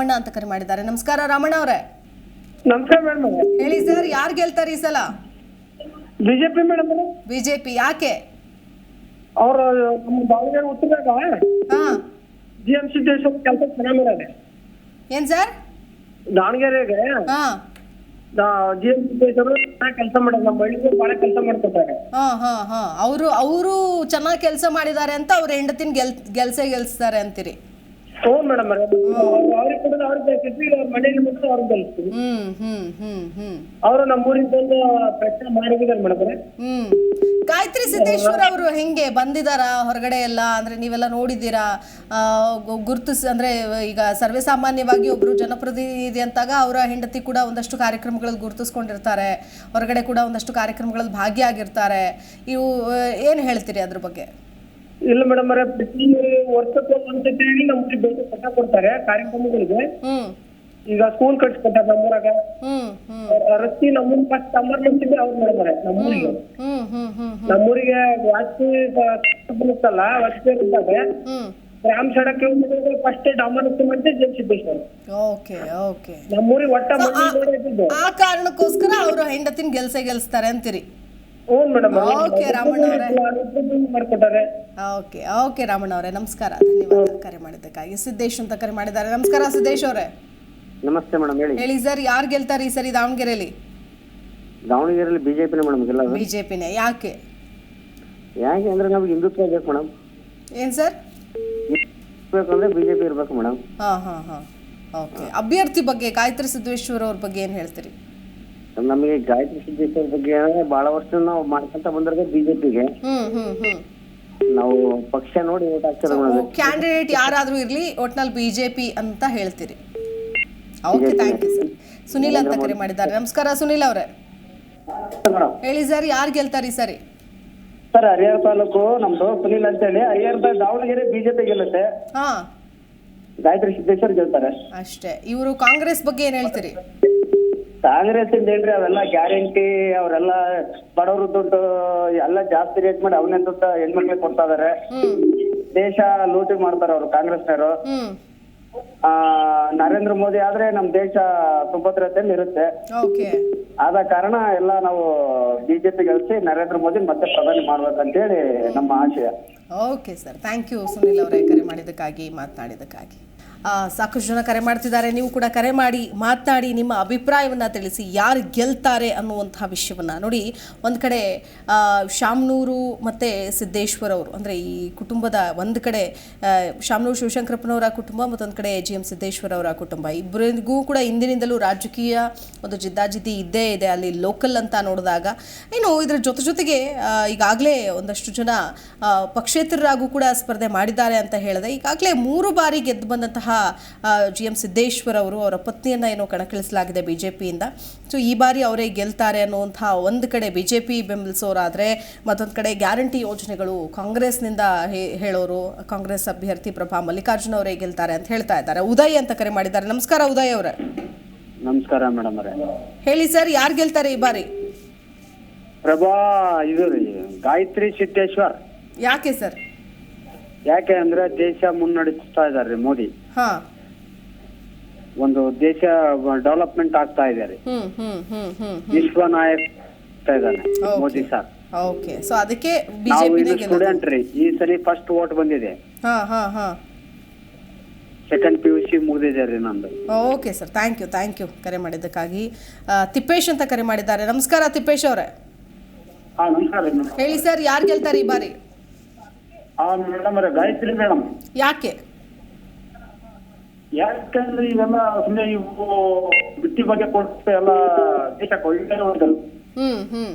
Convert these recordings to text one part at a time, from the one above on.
ರಾಮಣ್ಣ ಅಂತ ಕರೆ ಮಾಡಿದ್ದಾರೆ. ನಮಸ್ಕಾರ ರಾಮಣ್ಣ ಅವರೇ. ನಮಸ್ಕಾರ ಮೇಡಮ್ ಹೇಳಿ ಸರ್ ಯಾರು ಗೆಲ್ತಾರೆ ಈ ಸಲ? ಬಿಜೆಪಿ ಮೇಡಮ್ ಬಿಜೆಪಿ ಯಾಕೆ? ಅವರು ನಮ್ಮ ದಾವಣಗೆರೆ ಉತ್ತರದಾಗ ಹಾ. ಜಿ ಎಂ ಸಿದ್ದೇಶ್ವರ ಕೆಲಸ ಚೆನ್ನಾಗಿ ಏನ್ ಸರ್? ದಾವಣಗೆರೆಗೆ ಹಾ. ಜಿ ಎಂ ಸಿದ್ದೇಶ್ವರ ಚೆನ್ನಾಗಿ ಕೆಲಸ ಮಾಡೋದು ನಮ್ಮ ಹಳ್ಳಿಗೆ ಭಾಳ ಕೆಲಸ ಮಾಡ್ಕೊತಾರೆ. ಹಾ ಹಾ ಹಾ. ಅವರು ಅವರು ಚೆನ್ನಾಗಿ ಕೆಲಸ ಮಾಡಿದ್ದಾರೆ ಅಂತ ಅವ್ರ ಹೆಂಡತಿನ ಗೆಲ್ ಗೆಲ್ಸೇ ಗೆಲ್ಸ್ತಾರೆ ಅಂತೀರಿ. ಹ್ಞೂ ಮೇಡಮ್ ಅವ್ರಿಗೆ ಕೊಡೋದು ಅವ್ರಿಗೆ ಬೆಳೆಸಿದ್ವಿ ಅವ್ರ ಮನೆಯಲ್ಲಿ ಬಿಟ್ಟು ಅವ್ರಿಗೆ ಬೆಳೆಸ್ತೀವಿ ಹ್ಮ್ ಹ್ಮ್ ಹ್ಮ್ ಹ್ಮ್ ಅವರು ನಮ್ಮ ಊರಿಗೆ ಬಂದು ಪ್ರಯತ್ನ ಮಾಡಿದ್ದಾರೆ ಮೇಡಮ್ ಹ್ಮ್ ಗಾಯತ್ರಿ ಸಿದ್ದೇಶ್ವರ್ ಅವರು ಹೆಂಗೆ ಬಂದಿದಾರಾ ಹೊರಗಡೆ ಎಲ್ಲ? ಅಂದ್ರೆ ನೀವೆಲ್ಲ ನೋಡಿದ್ದೀರಾ? ಗುರುತಿಸ್ ಅಂದ್ರೆ ಈಗ ಸರ್ವೇ ಸಾಮಾನ್ಯವಾಗಿ ಒಬ್ರು ಜನಪ್ರತಿನಿಧಿ ಅಂತಾಗ ಅವರ ಹೆಂಡತಿ ಕೂಡ ಒಂದಷ್ಟು ಕಾರ್ಯಕ್ರಮಗಳಲ್ಲಿ ಗುರುತಿಸ್ಕೊಂಡಿರ್ತಾರೆ. ಹೊರಗಡೆ ಕೂಡ ಒಂದಷ್ಟು ಕಾರ್ಯಕ್ರಮಗಳಲ್ಲಿ ಭಾಗಿಯಾಗಿರ್ತಾರೆ. ಇವು ಏನ್ ಹೇಳ್ತೀರಿ ಅದ್ರ ಬಗ್ಗೆ? ಇಲ್ಲ ಮೇಡಮ್ ಅವರೇ ಪ್ರತಿ ವರ್ಷಕ್ಕೆ ಒಂದು ಹೇಳಿ ನಮ್ಮ ಊರಿಗೆ ಬೇಕು ಕೊಟ್ಟ ಕೊಡ್ತಾರೆ ಕಾರ್ಯಕ್ರಮಗಳಿಗೆ. ಹ್ಮ್. ಈಗ ಸ್ಕೂಲ್ ಕಟ್ಸ್ಕೊಟ್ಟ ನಮ್ಮೂರಾಗ. ಹ್ಮ್ ಹ್ಮ್. ರಸ್ತಿ ನಮ್ಮೂರ್ ಫಸ್ಟ್ ಸಮ್ಮರ್ ಮಾಡ್ತಿದ್ದೆ ಅವ್ರು ಮೇಡಮ್ ನಮ್ಮೂರಿಗೆ. ಹ್ಮ್ ಹ್ಮ್ ಹ್ಮ್ ನಮ್ಮೂರಿಗೆ ಜಾಸ್ತಿ ಬರುತ್ತಲ್ಲ ವಾಸ್ತು ಇರುತ್ತದೆ ಹ್ಮ್. ಗ್ರಾಮ ಸಡಕ್ ಫಸ್ಟ್ ಡಾಮರ್ ಮಾಡಿದ್ರೆ ಜನ್ ಸಿದ್ದೇಶ್ವರ ಓಕೆ ಓಕೆ. ನಮ್ಮೂರಿಗೆ ಒಟ್ಟ ಇದ್ದಿದ್ದು. ಆ ಕಾರಣಕ್ಕೋಸ್ಕರ ಅವರು ಹೆಂಡತಿನ ಗೆಲ್ಸೆ ಗೆಲ್ಸ್ತಾರೆ ಅಂತೀರಿ? ಓಕೆ ರಾಮಣ್ಣ ಅವರೇ ಓಕೆ ಓಕೆ ರಾಮಣ್ಣ ಅವರೇ ನಮಸ್ಕಾರ. ಧನ್ಯವಾದ ಕರೆ ಮಾಡಿದ್ದಕ್ಕಾಗಿ. ಸಿದ್ದೇಶ್ ಅಂತ ಕರೆ ಮಾಡಿದ್ದಾರೆ. ನಮಸ್ಕಾರ ಸಿದ್ದೇಶ್ ಅವರೇ. ನಮಸ್ತೆ ಮೇಡಮ್ ಹೇಳಿ. ಹೇಳಿ ಸರ್ ಯಾರು ಗೆಲ್ತಾರೆ ಈ ಸರಿ ದಾವಣಗೆರೆಯಲ್ಲಿ ದಾವಣಗೆರೆಯಲ್ಲಿ ಬಿಜೆಪಿನೇ ಮೇಡಮ್ ಗೆಲ್ಲೋದು. ಬಿಜೆಪಿನೇ ಯಾಕೆ? ಯಾಕೆ ಅಂದ್ರೆ ನಮ್ಗೆ ಹಿಂದುತ್ವ ಬೇಕು ಮೇಡಮ್. ಏನ್ ಸರ್? ಬೇಕಂದ್ರೆ ಬಿಜೆಪಿ ಇರ್ಬೇಕು ಮೇಡಮ್. ಹಾ ಹಾ ಹಾ. ಓಕೆ. ಅಭ್ಯರ್ಥಿ ಬಗ್ಗೆ ಗಾಯತ್ರಿ ಸಿದ್ದೇಶ್ವರ ಅವ್ರ ಬಗ್ಗೆ ಏನ್ ಹೇಳ್ತೀರಿ? ನಮಗೆ ಗಾಯತ್ರಿ ಸಿದ್ದೇಶ್ವರ ಬಗ್ಗೆ ಬಹಳ ವರ್ಷ ನಾವು ಮಾಡ್ಕೊಂತ ಬಂದಿರೋದು ಬಿಜೆಪಿಗೆ. ಹ್ಮ್ ಹ್ಮ್ ಹ್ಮ್. ನಾವು ಪಕ್ಷ ನೋಡಿ ಓಟ್ ಹಾಕ್ತಾರೆ ಮೇಡಮ್ ಕ್ಯಾಂಡಿಡೇಟ್ ಯಾರಾದ್ರೂ ಇರ್ಲಿ ಒಟ್ನಲ್ಲಿ ಬಿಜೆಪಿ ಅಂತ ಹೇಳ್ತೀರಿ. Okay thank you sir Sunil ಅಂತ ಕರೆ ಮಾಡಿದ್ದಾರೆ. ನಮಸ್ಕಾರ ಸುನಿಲ್ ಅವರೇ. ಮೇಡಮ್. ಹೇಳಿ ಸರ್ ಯಾರು ಗೆಲ್ತಾರೆ ಈ ಸರಿ? ಸರ್ ಹರಿಹರ ತಾಲೂಕು ನಮ್ದು ಸುನಿಲ್ ಅಂತೇಳಿ. ಹರಿಹರ ದಾವಣಗೆರೆ ಬಿಜೆಪಿ ಗೆಲ್ಲುತ್ತೆ. ಹಾ. ಗಾಯತ್ರಿ ಸಿದ್ದೇಶ್ವರ್ ಗೆಲ್ತಾರೆ. ಅಷ್ಟೇ. ಇವರು ಕಾಂಗ್ರೆಸ್ ಬಗ್ಗೆ ಏನ್ ಹೇಳ್ತೀರಿ? ಕಾಂಗ್ರೆಸ್ ಇಂದ ಏನ್ರಿ ಅವೆಲ್ಲ ಗ್ಯಾರಂಟಿ ಅವರೆಲ್ಲ ಬಡವರು ದುಡ್ಡು ಎಲ್ಲ ಜಾಸ್ತಿ ರೇಟ್ ಮಾಡಿ ಅವನೇ ದುಡ್ಡು ಹೆಣ್ಮಕ್ಳಿಗೆ ಕೊಡ್ತಾ ಇದಾರೆ. ದೇಶ ಲೂಟಿ ಮಾಡ್ತಾರೆ ಅವರು ಕಾಂಗ್ರೆಸ್ನವರು. ಹ್ಮ್. ಆ ನರೇಂದ್ರ ಮೋದಿ ಆದ್ರೆ ನಮ್ ದೇಶ ಸುಭದ್ರತೆಯಲ್ಲಿ ಇರುತ್ತೆ. ಓಕೆ. ಆದ ಕಾರಣ ಎಲ್ಲ ನಾವು ಬಿಜೆಪಿ ಗೆಲ್ಸಿ ನರೇಂದ್ರ ಮೋದಿ ಮತ್ತೆ ಪ್ರಧಾನಿ ಮಾಡ್ಬೇಕಂತೇಳಿ ನಮ್ಮ ಆಶಯ. Okay sir. Thank you Sunil ಅವರೇ ಕರೆ ಮಾಡಿದ್ದಕ್ಕಾಗಿ ಮಾತನಾಡಿದ್ದಕ್ಕಾಗಿ. ಸಾಕಷ್ಟು ಜನ ಕರೆ ಮಾಡ್ತಿದ್ದಾರೆ. ನೀವು ಕೂಡ ಕರೆ ಮಾಡಿ, ಮಾತನಾಡಿ ನಿಮ್ಮ ಅಭಿಪ್ರಾಯವನ್ನು ತಿಳಿಸಿ ಯಾರು ಗೆಲ್ತಾರೆ ಅನ್ನುವಂತಹ ವಿಷಯವನ್ನು ನೋಡಿ. ಒಂದು ಕಡೆ ಶಾಮನೂರು ಮತ್ತು ಸಿದ್ದೇಶ್ವರ್ ಅವರು ಅಂದರೆ ಈ ಕುಟುಂಬದ ಒಂದು ಕಡೆ ಶಾಮನೂರು ಶಿವಶಂಕರಪ್ಪನವರ ಕುಟುಂಬ ಮತ್ತೊಂದು ಕಡೆ ಜಿ ಎಂ ಸಿದ್ದೇಶ್ವರ ಅವರ ಕುಟುಂಬ. ಇಬ್ಬರಿಗೂ ಕೂಡ ಇಂದಿನಿಂದಲೂ ರಾಜಕೀಯ ಒಂದು ಜಿದ್ದಾಜಿದ್ದಿ ಇದ್ದೇ ಇದೆ ಅಲ್ಲಿ ಲೋಕಲ್ ಅಂತ ನೋಡಿದಾಗ. ಏನು ಇದರ ಜೊತೆ ಜೊತೆಗೆ ಈಗಾಗಲೇ ಒಂದಷ್ಟು ಜನ ಪಕ್ಷೇತರರಾಗೂ ಕೂಡ ಸ್ಪರ್ಧೆ ಮಾಡಿದ್ದಾರೆ ಅಂತ ಹೇಳಿದೆ. ಈಗಾಗಲೇ ಮೂರು ಬಾರಿ ಗೆದ್ದು ಬಂದಂತಹ ಜಿ ಎಂ ಸಿದ್ದೇಶ್ವರ್ ಅವರು ಅವರ ಪತ್ನಿಯನ್ನು ಏನೋ ಕಣಕ್ಕಿಳಿಸಲಾಗಿದೆ ಬಿ ಜೆ ಪಿಯಿಂದ ಸೊ ಈ ಬಾರಿ ಅವರೇ ಗೆಲ್ತಾರೆ ಅನ್ನುವಂಥ ಒಂದು ಕಡೆ ಬಿ ಜೆ ಪಿ ಬೆಂಬಲಿಸೋರಾದರೆ ಮತ್ತೊಂದು ಕಡೆ ಗ್ಯಾರಂಟಿ ಯೋಜನೆಗಳು ಕಾಂಗ್ರೆಸ್ನಿಂದ ಹೇಳೋರು ಕಾಂಗ್ರೆಸ್ ಅಭ್ಯರ್ಥಿ ಪ್ರಭಾ ಮಲ್ಲಿಕಾರ್ಜುನ ಅವರೇ ಗೆಲ್ತಾರೆ ಅಂತ ಹೇಳ್ತಾ ಇದ್ದಾರೆ. ಉದಯ್ ಅಂತ ಕರೆ ಮಾಡಿದ್ದಾರೆ. ನಮಸ್ಕಾರ ಉದಯ್ ಅವರೇ. ನಮಸ್ಕಾರ ಮೇಡಮ್ ಅವರೇ. ಹೇಳಿ ಸರ್ ಯಾರು ಗೆಲ್ತಾರೆ ಈ ಬಾರಿ? ಪ್ರಭಾ ಇದು ರೀ ಗಾಯತ್ರಿ ಸಿದ್ದೇಶ್ವರ್. ಯಾಕೆ ಸರ್? ಯಾಕೆ ಅಂದ್ರೆ ದೇಶ ಮುನ್ನಡೆಸ್ತಾ ಇದಾರೆ ಮೋದಿ. ಹಾ. ಒಂದು ದೇಶ ಡೆವಲಪ್ಮೆಂಟ್ ಆಗ್ತಾ ಇದ್ದಾರೆ ಹ್ಮ್ ಹ್ಮ್ ಹ್ಮ್ ಹ್ಮ್ ವಿಶ್ವ ನಾಯಕ ಆಗ್ತಾ ಇದ್ದಾನೆ Okay. Modi sir. Okay so ಅದಕ್ಕೆ ನಾವು ಬಿಜೆಪಿನೇ ಗೆಲ್ಲೋದು? ಸ್ಟೂಡೆಂಟ್ ರೀ ಈ ಸರಿ ಫಸ್ಟ್ ವೋಟ್ ಬಂದಿದೆ. ಹಾ ಹಾ ಹಾ. ಸೆಕೆಂಡ್ ಪಿ ಯು ಸಿ ಮುಗಿದಿದೆ ರೀ ನಂದು. Okay sir thank you thank you ಕರೆ ಮಾಡಿದ್ದಕ್ಕಾಗಿ. ಆ, ತಿಪ್ಪೇಶ್ ಅಂತ ಕರೆ ಮಾಡಿದ್ದಾರೆ. ನಮಸ್ಕಾರ ತಿಪ್ಪೇಶ್ ಅವರೇ. ಹಾ ನಮಸ್ಕಾರ ಹೇಳಿ ಸರ್ ಯಾರು ಗೆಲ್ತಾರೆ ಈ ಬಾರಿ? ಹಾ ಮೇಡಮ್ ಗಾಯತ್ರಿ ಮೇಡಮ್. ಯಾಕೆ? ಯಾಕಂದ್ರೆ ಇವೆಲ್ಲ ಸುಮ್ಮನೆ ಇವು ಬಿಟ್ಟಿ ಬಗ್ಗೆ ಕೊಟ್ಟು ಎಲ್ಲ ದೇಶಕ್ಕೆ ಒಳ್ಳೆ ಹ್ಮ್ ಹ್ಮ್.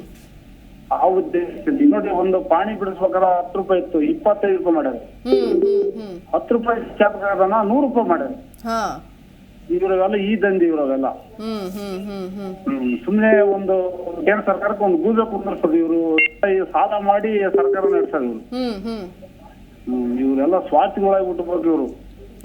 ಆ ಉದ್ದೇಶದಲ್ಲಿ. ನೋಡಿ ಒಂದು ಪಾಣಿ ಬಿಡಿಸ್ಬೇಕಾದ್ರೆ ಹತ್ತು ರೂಪಾಯಿ ಇತ್ತು ಇಪ್ಪತ್ತೈದು ರೂಪಾಯಿ ಮಾಡ್ಯಾರ ಹ್ಮ್ ಹ್ಮ್ ಹ್ಮ್. ಹತ್ತು ರೂಪಾಯಿ ಕ್ಯಾಪ್ಗಳನ್ನ ನೂರು ರೂಪಾಯಿ ಮಾಡ್ಯಾರ ಹಾ. ಇವ್ರವೆಲ್ಲ ಈ ದಂಧೆ ಇವ್ರವೆಲ್ಲ. ಹ್ಮ್ ಹ್ಮ್ ಹ್ಮ್ ಹ್ಮ್. ಹ್ಮ್ ಸುಮ್ನೆ ಒಂದು ಕೇಂದ್ರ ಸರ್ಕಾರಕ್ಕೆ ಒಂದು ಗೂಜ ಕುಂದರ್ಸೋದು ಇವರು. ಸಾಲ ಮಾಡಿ ಸರ್ಕಾರ ನಡೆಸೋದು ಇವ್ರು. ಹ್ಮ್ ಇವರೆಲ್ಲ ಸ್ವಾರ್ಥಿಗಳಾಗಿ ಬಿಟ್ಟು ಇವರು.